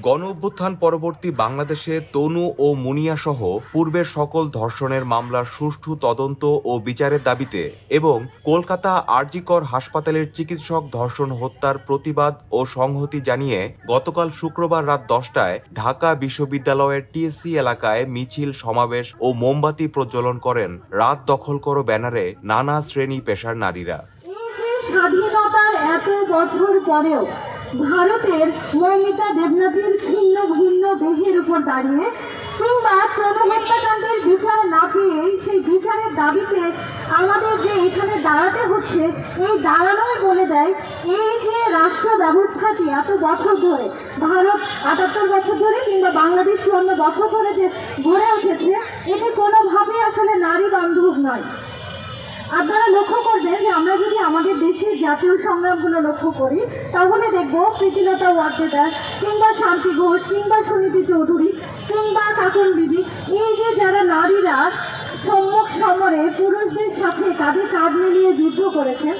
গণ অভ্যুত্থান পরবর্তী বাংলাদেশে তনু ও মুনিয়া সহ পূর্বের সকল ধর্ষণের মামলার সুষ্ঠু তদন্ত ও বিচারের দাবিতে এবং কলকাতা আরজিকর হাসপাতালের চিকিৎসক ধর্ষণ হত্যার প্রতিবাদ ও সংহতি জানিয়ে গতকাল শুক্রবার রাত দশটায় ঢাকা বিশ্ববিদ্যালয়ের টিএসসি এলাকায় মিছিল, সমাবেশ ও মোমবাতি প্রজ্বলন করেন। রাত দখল করো ব্যানারে নানা শ্রেণি পেশার নারীরা। স্বাধীনতার এত বছর পরেও ভারতের মৌমিতা দেবনাথের ভিন্ন ভিন্ন দেহের উপর দাঁড়িয়ে কিংবা তনু হত্যাকাণ্ডের বিচার না পেয়ে সেই বিচারের দাবিতে আমাদের যে এখানে দাঁড়াতে হচ্ছে, এই দাঁড়ানোই বলে দেয় এই যে রাষ্ট্র ব্যবস্থাটি এত বছর ধরে, ভারত আটাত্তর বছর ধরে কিংবা বাংলাদেশ চুয়ান্ন বছর ধরে যে গড়ে উঠেছে, এটি কোনোভাবেই আসলে নারী বান্ধব নয়। আপনারা লক্ষ্য করবেন যে সংগ্রামগুলো লক্ষ্য করি, তাহলে দেখব প্রীতিলতা ওয়াদ্দেদার কিংবা শান্তি ঘোষ, কিংবা সুনীতি চৌধুরী, কিংবা কাকুন বিবি, এই যে যারা নারীরা সম্মুখ সমরে পুরুষদের সাথে কাঁধে কাঁধ মিলিয়ে যুদ্ধ করেছেন,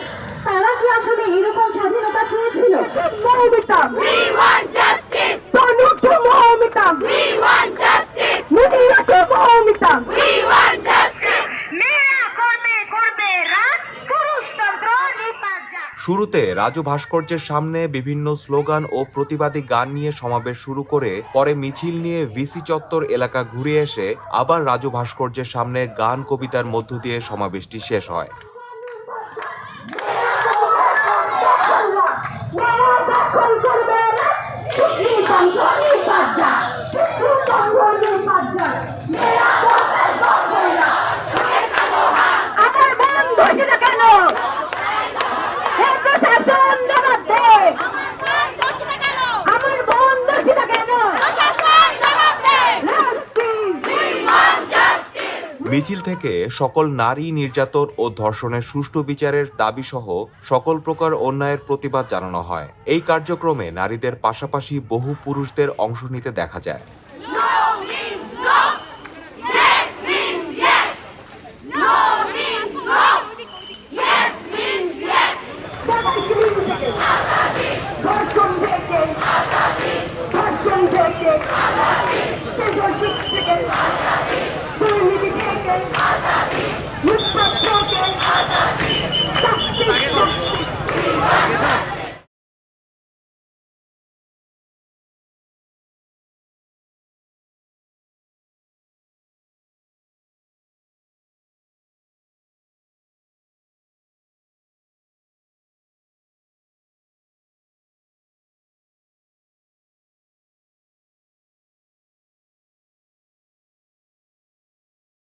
তারা কি আসলে এরকম স্বাধীনতা চেয়েছিল? শুরুতে রাজু ভাস্কর্যের সামনে বিভিন্ন স্লোগান ও প্রতিবাদী গান নিয়ে সমাবেশ শুরু করে পরে মিছিল নিয়ে ভিসি চত্বর এলাকা ঘুরে এসে আবার রাজু ভাস্কর্যের সামনে গান কবিতার মধ্য দিয়ে সমাবেশটি শেষ হয়। মিছিল থেকে সকল নারী নির্যাতন ও ধর্ষণের সুষ্ঠু বিচারের দাবি সহ সকল প্রকার অন্যায়ের প্রতিবাদ জানানো হয়। এই কার্যক্রমে নারীদের পাশাপাশি বহু পুরুষদের অংশ নিতে দেখা যায়।